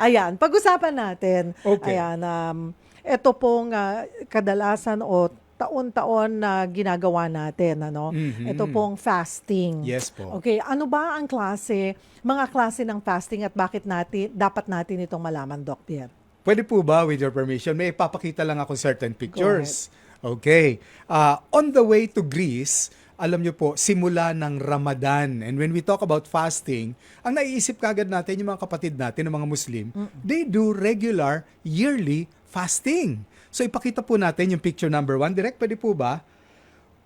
Ayan, pag-usapan natin. Okay. Ayan, um, ito pong ah, kadalasan o taon-taon na ginagawa natin, ano? Mhm. Ito pong fasting. Yes po. Okay, ano ba ang klase, mga klase ng fasting at bakit natin dapat natin itong malaman, Doc Pierre? Pwede po ba, with your permission, may ipapakita lang ako certain pictures. Okay. Uh, on the way to Greece, alam nyo po, simula ng Ramadan. And when we talk about fasting, ang naiisip kagad natin, yung mga kapatid natin, ng mga Muslim, they do regular, yearly fasting. So ipakita po natin yung picture number one. Direct, pwede po ba?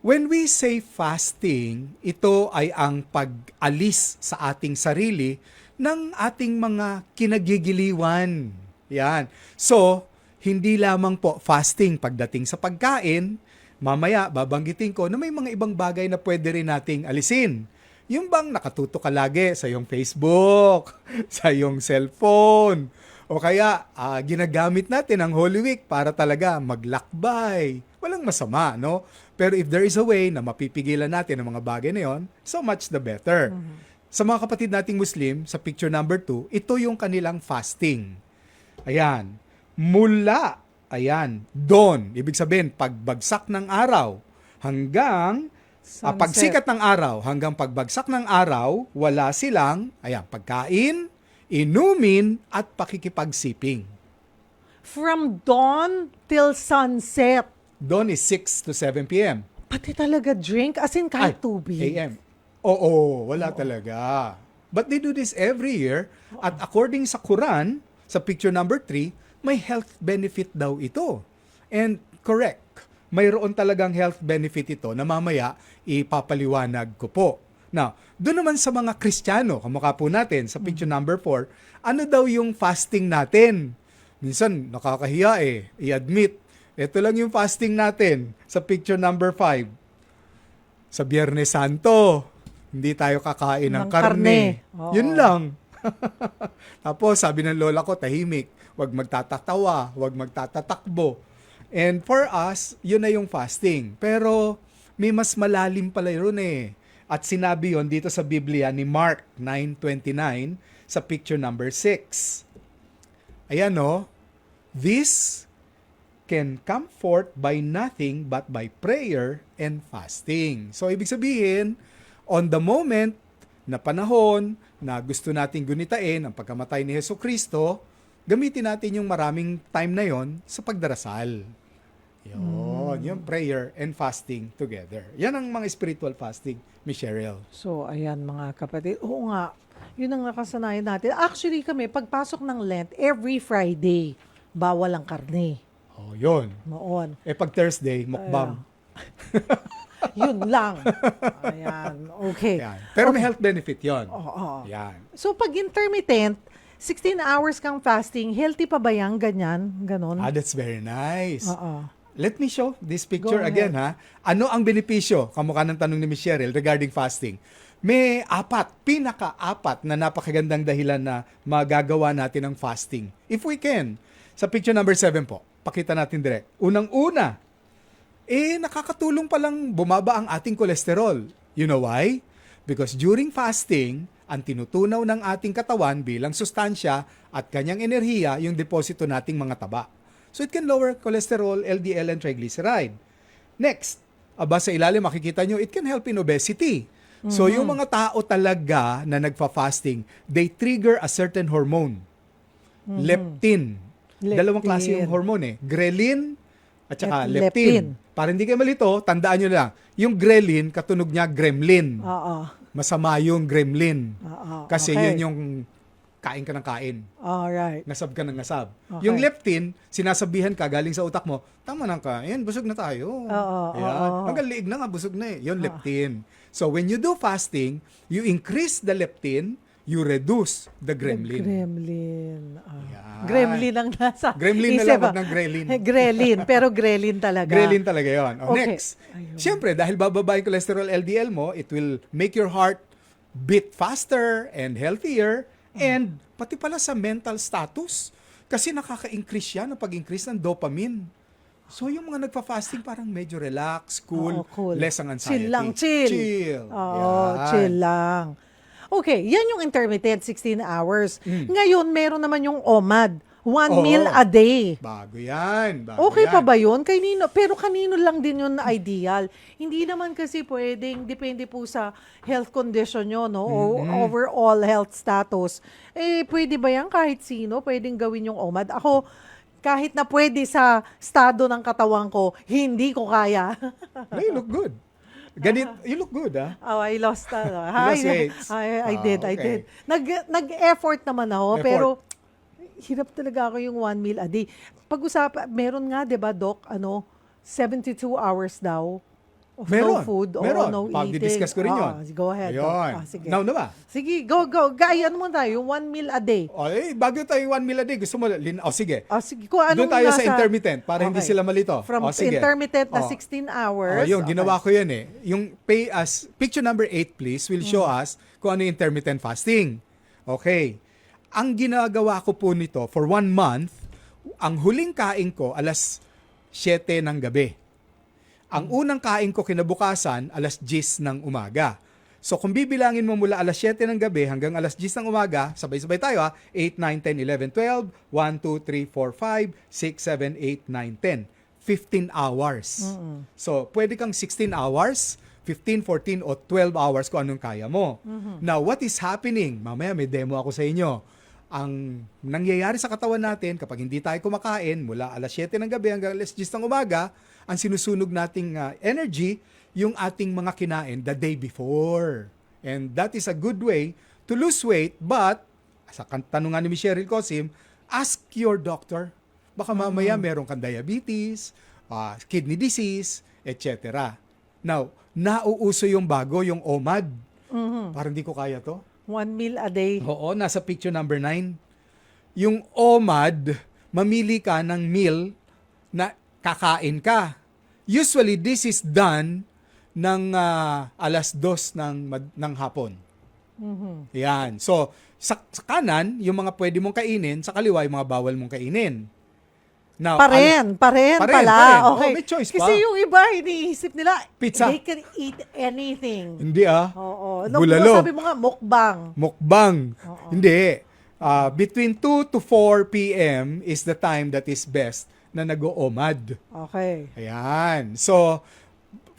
When we say fasting, ito ay ang pag-alis sa ating sarili ng ating mga kinagigiliwan. Yan. So, hindi lamang po fasting pagdating sa pagkain, mamaya babanggitin ko na may mga ibang bagay na pwede rin nating alisin. Yung bang nakatuto ka lagi sa iyong Facebook, sa iyong cellphone, o kaya ah, ginagamit natin ang Holy Week para talaga maglakbay. Walang masama, no? Pero if there is a way na mapipigilan natin ang mga bagay na yon, so much the better. Sa mga kapatid nating Muslim, sa picture number 2, ito yung kanilang fasting. Ayan. Mula, ayan, dawn, ibig sabihin, pagbagsak ng araw, hanggang ah, Sunset. pagsikat ng araw, hanggang pagbagsak ng araw, wala silang, ayan, pagkain, inumin, at pakikipagsiping. From dawn till sunset. Dawn is 6 to 7 p.m. Pati talaga drink, as in kahit tubig. AM. Oo, wala talaga. But they do this every year at according sa Quran, sa picture number 3, may health benefit daw ito. And correct, mayroon talagang health benefit ito na mamaya ipapaliwanag ko po. Now, doon naman sa mga Kristiyano, kamukha po natin sa picture number 4, ano daw yung fasting natin? Minsan, nakakahiya eh, i-admit. Ito lang yung fasting natin sa picture number 5 sa Biyernes Santo, hindi tayo kakain ng, Ng karne. karne. Oo. Yun lang. Tapos sabi ng lola ko, tahimik, wag magtatatawa, wag magtatatakbo. And for us, yun na yung fasting. Pero may mas malalim pala yun eh. At sinabi yon dito sa Biblia ni Mark 9.29 sa picture number 6. Ayan no, this can come forth by nothing but by prayer and fasting. So, ibig sabihin, on the moment na panahon na gusto nating gunitain ang pagkamatay ni Heso Kristo, gamitin natin yung maraming time na yon sa pagdarasal. Yun, yung prayer and fasting together. Yan ang mga spiritual fasting, Miss Cheryl. So, ayan mga kapatid. Oo nga, yun ang nakasanayan natin. Actually kami, pagpasok ng Lent, every Friday, bawal ang karne. Oh, yun. Noon. Eh pag Thursday, mukbang. Yun lang. Ayan, okay. Yan. Pero may health benefit yon. Oo. Yan. So, pag intermittent, 16 hours kang fasting, healthy pa ba yan? Ganyan? Ganon? Ah, that's very nice. Oo. Let me show this picture again ha. Ano ang benepisyo? Kamukha ng tanong ni Miss Cheryl regarding fasting. May apat, pinaka-apat na napakagandang dahilan na magagawa natin ang fasting. If we can. Sa picture number 7 po, pakita natin direct. Unang-una, eh nakakatulong palang bumaba ang ating kolesterol. You know why? Because during fasting, ang tinutunaw ng ating katawan bilang sustansya at kanyang enerhiya yung deposito nating mga taba. So it can lower cholesterol, LDL, and triglyceride. Next, aba sa ilalim makikita nyo, it can help in obesity. So yung mga tao talaga na nagfa-fasting, they trigger a certain hormone. Leptin. Dalawang klase yung Leptin. hormone eh. Ghrelin at saka At leptin. leptin. Para hindi kayo malito, tandaan nyo lang. Yung ghrelin, katunog niya gremlin. Oo. Masama yung gremlin. Oo. Kasi Okay. yun yung kain ka ng kain. Alright. Ngasab ka ng ngasab. Okay. Yung leptin, sinasabihan ka galing sa utak mo, tama nang kain, busog na tayo. Oo, Ayan. Hanggang liig na nga, busog na eh. Yun, Ah. leptin. So when you do fasting, you increase the leptin, you reduce the gremlin. Gremlin. Ah. Yan. Gremlin ang nasa Gremlin na lang, wag ng grelin. grelin, pero grelin talaga. Grelin talaga yon. Oh, Okay. Next. Ayun. Siyempre, dahil bababa yung cholesterol LDL mo, it will make your heart beat faster and healthier and pati pala sa mental status. Kasi nakaka-increase yan ang pag-increase ng dopamine. So yung mga nagpa-fasting parang medyo relax, cool, Oo, cool. less ang anxiety. Chill lang, chill. Chill. Oo, Yan. chill lang. Okay, yan yung intermittent, 16 hours. Mm. Ngayon, meron naman yung OMAD, one Oo. meal a day. Bago yan. Bago Okay yan. pa ba yun? Kanino? Pero kanino lang din yun na ideal. Hindi naman kasi pwedeng, depende po sa health condition nyo, no? O overall health status. Eh, pwede ba yan kahit sino? Pwedeng gawin yung OMAD? Ako, kahit na pwede sa estado ng katawan ko, hindi ko kaya. You look good. Ganit, you look good, ah. oh, I lost that. You I, lost weight. I, I Ah, did, I okay. did. Nag, nag-effort naman ako, Effort. pero hirap talaga ako yung one meal a day. Pag-usap, meron nga, di ba, Doc, ano, 72 hours daw of Meron. no food o meron. no eating. Pag-discuss ko rin yun. Ah, go ahead. Ayun. Ah, sige. Now na ba? Sige, go, go. Ano mo tayo, yung one meal a day. O, eh, bago tayo one meal a day, gusto mo, lin- oh, sige. Ah, sige, kung anong Doon tayo sa nasa- intermittent para hindi Okay. sila malito. From O, sige. intermittent na O. 16 hours. Oh, yun, Okay. ginawa ko yan eh. Yung pay as, picture number 8 please, will show Mm. us kung ano yung intermittent fasting. Okay. Ang ginagawa ko po nito for one month, ang huling kain ko alas 7 ng gabi. Ang unang kain ko kinabukasan, alas 10 ng umaga. So kung bibilangin mo mula alas 7 ng gabi hanggang alas 10 ng umaga, sabay-sabay tayo ha, 8, 9, 10, 11, 12, 1, 2, 3, 4, 5, 6, 7, 8, 9, 10. 15 hours. So pwede kang 16 hours, 15, 14, o 12 hours kung anong kaya mo. Now, what is happening? Mamaya may demo ako sa inyo. Ang nangyayari sa katawan natin kapag hindi tayo kumakain mula alas 7 ng gabi hanggang alas 10 ng umaga, ang sinusunog nating ah, energy, yung ating mga kinain the day before. And that is a good way to lose weight, but sa tanungan ni Michelle Cosim, ask your doctor. Baka mamaya meron kang diabetes, ah, kidney disease, etc. Now, nauuso yung bago, yung OMAD. Parang hindi ko kaya to. One meal a day. Oo, nasa picture number 9. Yung OMAD, mamili ka ng meal na kakain ka. Usually, this is done ng ah, alas dos ng, mad- ng hapon. Yan. So, sa, sa kanan, yung mga pwede mong kainin, sa kaliwa, yung mga bawal mong kainin. Now, Pa rin, pa rin Pa rin, pala. pa rin. Okay. Oh, may choice Kasi pa. yung iba, iniisip nila, Pizza. they can eat anything. Hindi ah. Oo. Nung Bulalo. sabi mo nga, mukbang. Mukbang. Hindi. Ah, between 2 to 4 p.m. is the time that is best na nag-oomad. Okay. Ayan. So,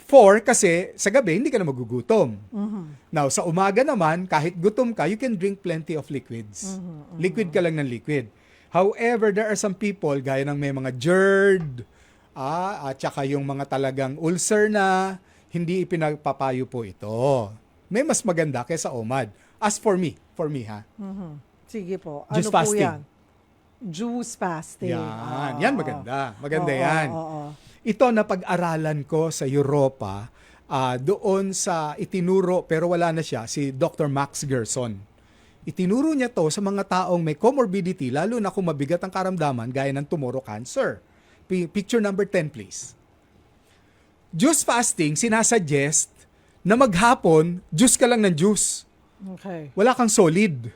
4 kasi sa gabi hindi ka na magugutom. Mm-hmm. Now, sa umaga naman, kahit gutom ka, you can drink plenty of liquids. Mm-hmm. Liquid ka lang ng liquid. However, there are some people, gaya ng may mga GERD, ah, at saka yung mga talagang ulcer na, hindi ipinagpapayo po ito. May mas maganda kaysa OMAD. As for me, for me ha. Sige po. Juice ano po fasting. yan? Juice fasting. Yan. Oo. Yan maganda. Maganda Oo, yan. oo, oo. Ito na pag-aralan ko sa Europa, ah, doon sa itinuro, pero wala na siya, si Dr. Max Gerson. Itinuro niya to sa mga taong may comorbidity, lalo na kung mabigat ang karamdaman, gaya ng tumoro cancer. Pi- Picture number 10, please. Juice fasting, sinasuggest na maghapon, juice ka lang ng juice. Okay. Wala kang solid.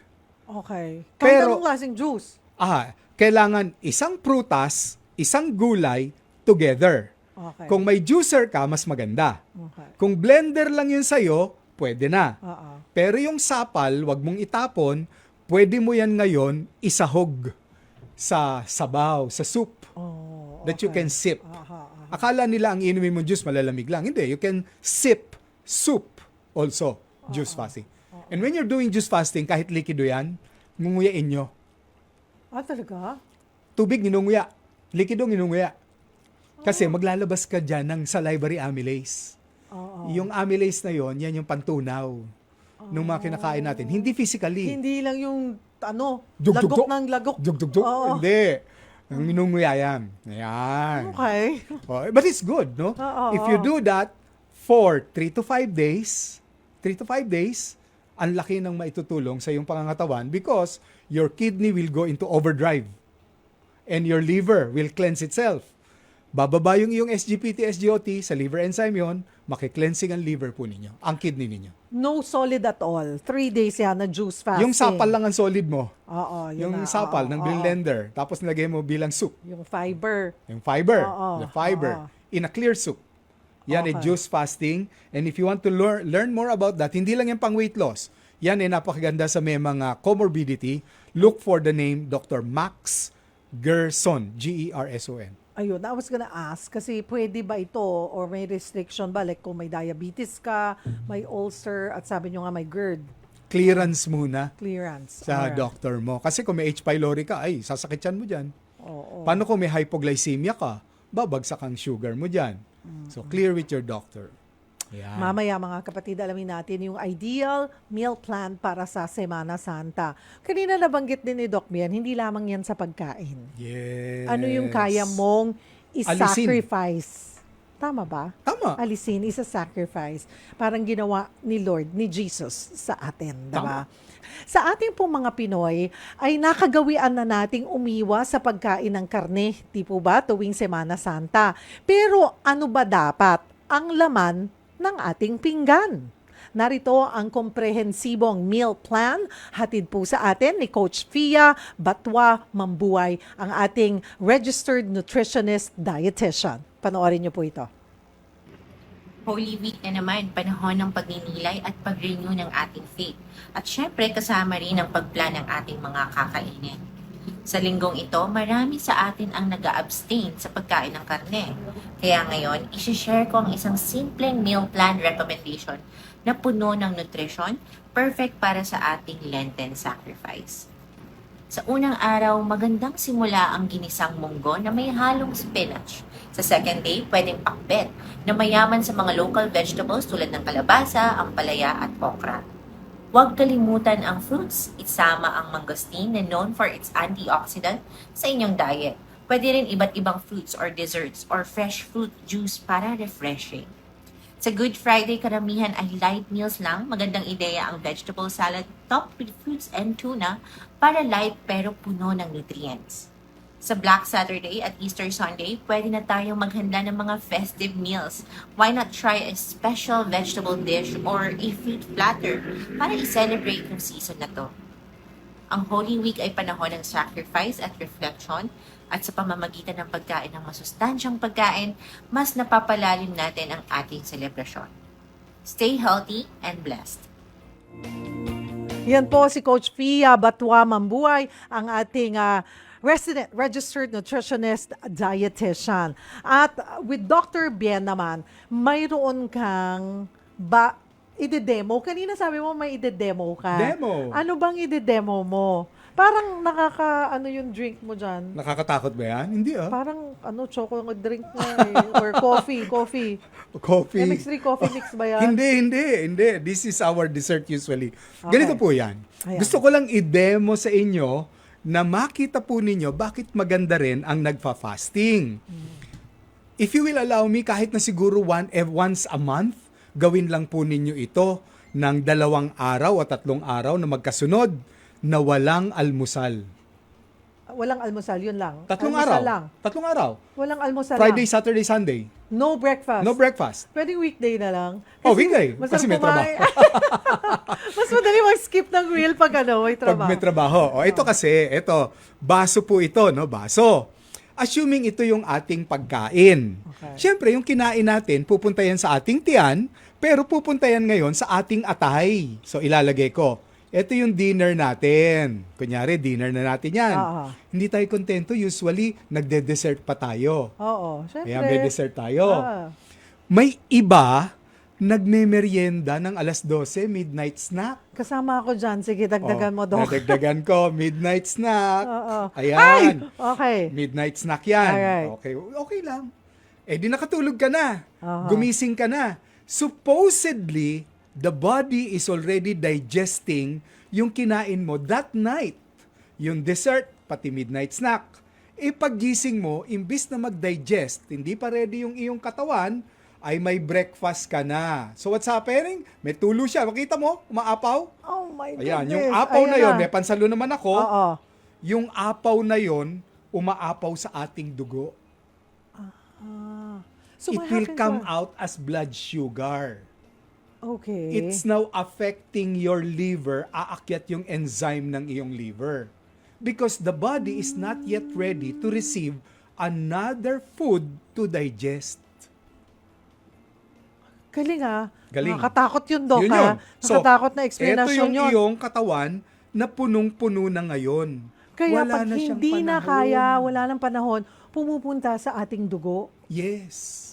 Okay. Kahit Pero- anong klaseng juice. Ah, kailangan isang prutas, isang gulay, together. Okay. Kung may juicer ka, mas maganda. okay. Kung blender lang yun sa'yo, pwede na. Oo. Pero yung sapal, wag mong itapon, pwede mo yan ngayon isahog sa sabaw, sa soup Oh, that you okay. can sip. Aha, aha. Akala nila ang inumin mo juice malalamig lang. Hindi, you can sip soup also, juice fasting. And when you're doing juice fasting, kahit likido yan, ngunguyain nyo. Ah, talaga? Tubig, ninunguya. Likido, ninunguya. Kasi maglalabas ka dyan ng salivary amylase. Oo. Yung amylase na yon, yan yung pantunaw ng mga kinakain natin. Hindi physically. Hindi lang yung, ano, Dug, lagok dug. ng lagok. Dug, dug, dug. Hindi. Ang minunguya yan. Ayan. Okay. Oh, but it's good, no? Oo, If you do that for 3 to 5 days, 3 to 5 days, ang laki ng maitutulong sa iyong pangangatawan because your kidney will go into overdrive and your liver will cleanse itself. Bababa yung iyong SGPT, SGOT sa liver enzyme yon, makikleansing ang liver po ninyo, ang kidney ninyo. No solid at all. Three days yan na juice fasting. Yung sapal lang ang solid mo, Oo, yun yung na. sapal Oo, ng oo. blender, tapos nilagay mo bilang soup. Yung fiber. Yung fiber, Oo, the fiber, oo. in a clear soup. Yan ay Okay. juice fasting. And if you want to learn learn more about that, hindi lang yan pang weight loss. Yan ay napakaganda sa may mga comorbidity. Look for the name Dr. Max Gerson, E G-E-R-S-O-N. Ayun, I was gonna ask, kasi pwede ba ito or may restriction ba? Like kung may diabetes ka, may ulcer, at sabi nyo nga may GERD, Clearance muna clearance. sa Alright. doctor mo. Kasi kung may H. pylori ka, ay, sasakit yan mo dyan. Oo. Paano kung may hypoglycemia ka? Babagsak ang sugar mo dyan. So, clear with your doctor. Yan. Mamaya mga kapatid, alamin natin yung ideal meal plan para sa Semana Santa. Kanina nabanggit din ni Doc Mian, hindi lamang yan sa pagkain. Yes. Ano yung kaya mong i-sacrifice? Tama ba? Tama. Alisin, isa-sacrifice. Parang ginawa ni Lord, ni Jesus sa atin, diba? Sa ating pong mga Pinoy, ay nakagawian na nating umiwa sa pagkain ng karne, di po ba, tuwing Semana Santa. Pero ano ba dapat ang laman ng ating pinggan? Narito ang komprehensibong meal plan hatid po sa atin ni Coach Fia Batwa Mambuay, ang ating registered nutritionist dietitian. Panoorin niyo po ito. Holy Week na naman, panahon ng pagninilay at pag-renew ng ating faith. At syempre, kasama rin ang pagplan ng ating mga kakainin. Sa linggong ito, marami sa atin ang nag abstain sa pagkain ng karne. Kaya ngayon, isi-share ko ang isang simpleng meal plan recommendation na puno ng nutrition, perfect para sa ating Lenten sacrifice. Sa unang araw, magandang simula ang ginisang munggo na may halong spinach. Sa second day, pwedeng pakbet na mayaman sa mga local vegetables tulad ng kalabasa, ampalaya at okra. Huwag kalimutan ang fruits. Isama ang mangosteen na known for its antioxidant sa inyong diet. Pwede rin iba't ibang fruits or desserts or fresh fruit juice para refreshing. Sa Good Friday, karamihan ay light meals lang. Magandang ideya ang vegetable salad topped with fruits and tuna para light pero puno ng nutrients. Sa Black Saturday at Easter Sunday, pwede na tayong maghanda ng mga festive meals. Why not try a special vegetable dish or a fruit platter para i-celebrate yung season na to? Ang Holy Week ay panahon ng sacrifice at reflection at sa pamamagitan ng pagkain ng masustansyang pagkain, mas napapalalim natin ang ating selebrasyon. Stay healthy and blessed. Yan po si Coach Fia Batwa Mambuay, ang ating ah, resident registered nutritionist dietitian. At with Dr. Bien naman, mayroon kang ba ide-demo. Kanina sabi mo may ide-demo ka. Demo. Ano bang ide-demo mo? Parang nakaka ano yung drink mo diyan? Nakakatakot ba yan? Hindi ah. Parang ano choco drink na eh. or coffee, coffee. Coffee. MX3 coffee mix ba yan? Hindi, hindi, hindi. This is our dessert usually. Okay. Ganito po yan. Ayan. Gusto ko lang i-demo sa inyo na makita po ninyo bakit maganda rin ang nagfa-fasting. If you will allow me, kahit na siguro one, eh, once a month, gawin lang po ninyo ito ng dalawang araw o tatlong araw na magkasunod na walang almusal. Walang almusal, yun lang. Tatlong almusal araw. lang. Tatlong araw. Walang almusal Friday, lang. Saturday, Sunday. No breakfast. No breakfast. Pwede weekday na lang. Oh, weekday. masarap Kasi may kumain. Mas madali mag-skip ng grill pag ano, may trabaho. Pag may trabaho. O, ito kasi, ito, baso po ito, no? Baso. Assuming ito yung ating pagkain. Okay. Siyempre, yung kinain natin, pupunta yan sa ating tiyan, pero pupunta yan ngayon sa ating atay. So, ilalagay ko. Ito yung dinner natin. Kunyari, dinner na natin yan. Oo. Hindi tayo kontento. Usually, nagde-dessert pa tayo. Oo, syempre. Ayan, may dessert tayo. Ah. May iba, nagme-merienda ng alas 12, midnight snack. Kasama ako dyan. Sige, dagdagan mo, Oh, Doc. Nadagdagan ko, midnight snack. Oo. Ayan. Ay! Okay. Midnight snack yan. Alright. Okay, okay lang. Eh di nakatulog ka na. Aha. Gumising ka na. Supposedly, the body is already digesting yung kinain mo that night. Yung dessert, pati midnight snack. Eh paggising mo, imbis na mag-digest, hindi pa ready yung iyong katawan, ay may breakfast ka na. So what's happening? May tulo siya. Makita mo? Umaapaw? Oh my goodness. Ayan, yung apaw Ayan na yon, may pansalo naman ako. Oo. Yung apaw na yon, umaapaw sa ating dugo. Ah. So, It will come out as blood sugar. Okay. It's now affecting your liver, aakyat yung enzyme ng iyong liver. Because the body is not yet ready to receive another food to digest. Galing ah. Galing. Nakakatakot yun, Doc, Yun yun. So, Nakakatakot na Ito explanation yung yun. iyong katawan na punong-puno na ngayon. Kaya Wala pag na hindi na kaya, wala nang panahon, pumupunta sa ating dugo. Yes.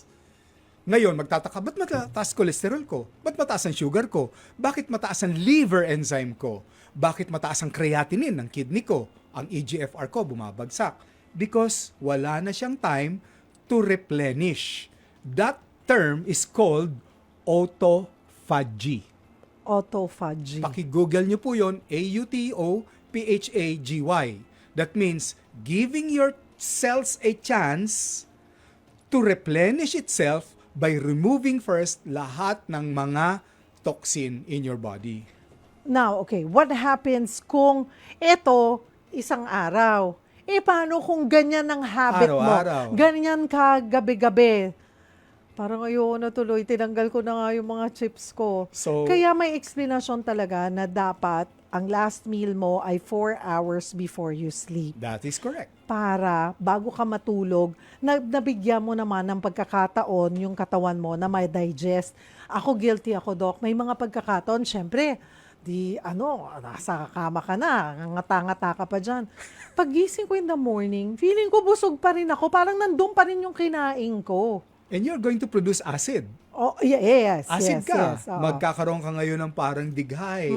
Ngayon, magtataka, ba't mataas cholesterol ko? Ba't mataas ang sugar ko? Bakit mataas ang liver enzyme ko? Bakit mataas ang creatinine ng kidney ko? Ang EGFR ko bumabagsak. Because wala na siyang time to replenish. That term is called autophagy. Autophagy. Paki-google nyo po yon A-U-T-O-P-H-A-G-Y. That means giving your cells a chance to replenish itself by removing first lahat ng mga toxin in your body. Now, okay, what happens kung ito isang araw? Eh, paano kung ganyan ang habit Araw-araw. mo? Ganyan ka gabi-gabi. Parang ayoko na tuloy, tinanggal ko na nga yung mga chips ko. So- Kaya may explanation talaga na dapat ang last meal mo ay 4 hours before you sleep. That is correct. Para bago ka matulog, na, nabigyan mo naman ng pagkakataon yung katawan mo na may digest. Ako guilty ako, Doc. May mga pagkakataon, syempre, di ano, nasa kama ka na, ngata-ngata ka pa dyan. Pagising ko in the morning, feeling ko busog pa rin ako, parang nandun pa rin yung kinain ko. And you're going to produce acid. Oh, yeah, yes, Acid yes, ka. yes. oo. Magkakaroon ka ngayon ng parang dighay.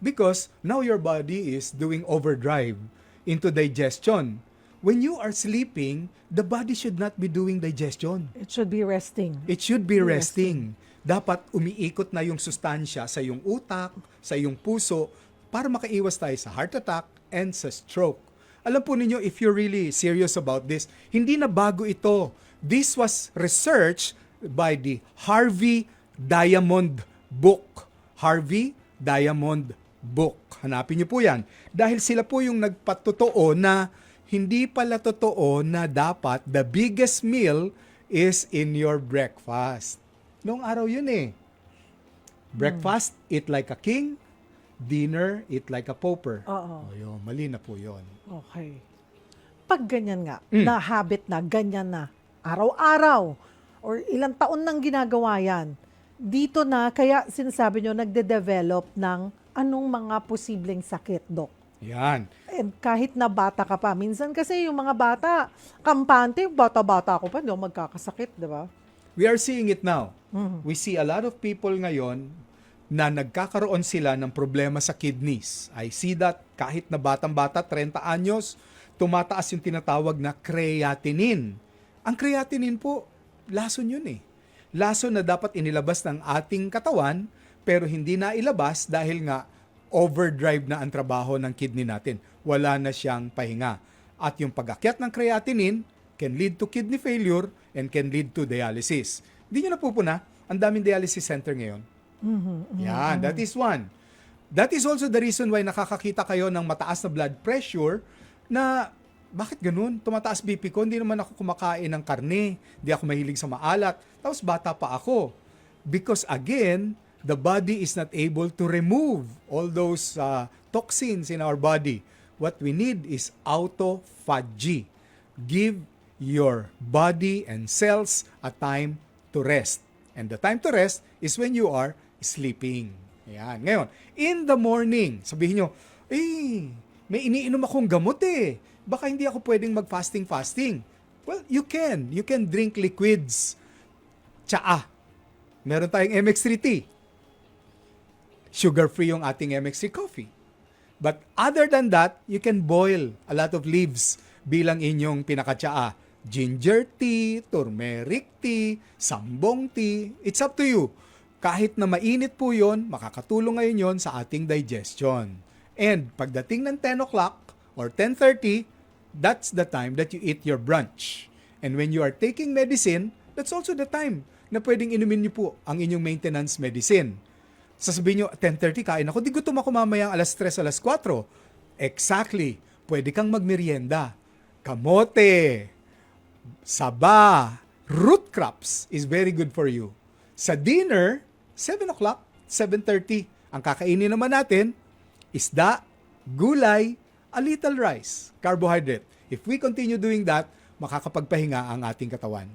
Because now your body is doing overdrive into digestion. When you are sleeping, the body should not be doing digestion. It should be resting. It should be resting. Dapat umiikot na yung sustansya sa iyong utak, sa iyong puso, para makaiwas tayo sa heart attack and sa stroke. Alam po ninyo, if you're really serious about this, hindi na bago ito. This was researched by the Harvey Diamond Book. Harvey Diamond Book. Hanapin niyo po yan. Dahil sila po yung nagpatotoo na hindi pala totoo na dapat the biggest meal is in your breakfast. Noong araw yun eh. Breakfast, eat like a king. Dinner, eat like a pauper. Oo. O yun, mali na po yun. Okay. Pag ganyan nga, Mm. na habit na, ganyan na, araw-araw, or ilang taon nang ginagawa yan, dito na, kaya sinasabi nyo, nagde-develop ng anong mga posibleng sakit, Dok. Yan. And kahit na bata ka pa, minsan kasi yung mga bata, kampante, bata-bata ako pa, hindi ako magkakasakit, di ba? We are seeing it now. Mhm. We see a lot of people ngayon na nagkakaroon sila ng problema sa kidneys. I see that kahit na batang-bata, 30 anyos, tumataas yung tinatawag na creatinine. Ang creatinine po, lason yun eh. Lason na dapat inilabas ng ating katawan, pero hindi na ilabas dahil nga overdrive na ang trabaho ng kidney natin. Wala na siyang pahinga. At yung pag-akyat ng creatinine can lead to kidney failure and can lead to dialysis. Hindi nyo napupuna, ang daming dialysis center ngayon. Yan, that is one. That is also the reason why nakakakita kayo ng mataas na blood pressure na bakit ganun? Tumataas BP ko, hindi naman ako kumakain ng karne, hindi ako mahilig sa maalat, tapos bata pa ako. Because again, the body is not able to remove all those uh, toxins in our body. What we need is autophagy. Give your body and cells a time to rest. And the time to rest is when you are sleeping. Yan. Ngayon, in the morning, sabihin nyo, eh, may iniinom akong gamot eh. Baka hindi ako pwedeng mag-fasting-fasting. Well, you can. You can drink liquids. Tsaa. Meron tayong MX3T. Sugar-free yung ating MX3 coffee. But other than that, you can boil a lot of leaves bilang inyong pinakatsaa. Ginger tea, turmeric tea, sambong tea, it's up to you. Kahit na mainit po yon, makakatulong ngayon yon sa ating digestion. And pagdating ng 10 o'clock or 10.30, that's the time that you eat your brunch. And when you are taking medicine, that's also the time na pwedeng inumin niyo po ang inyong maintenance medicine. Sasabihin nyo, 10.30 kain ako, di gutom ako mamayang alas 3, alas 4. Exactly. Pwede kang magmerienda. Kamote, saba, root crops is very good for you. Sa dinner, 7 o'clock, 7.30. Ang kakainin naman natin, isda, gulay, a little rice, carbohydrate. If we continue doing that, makakapagpahinga ang ating katawan.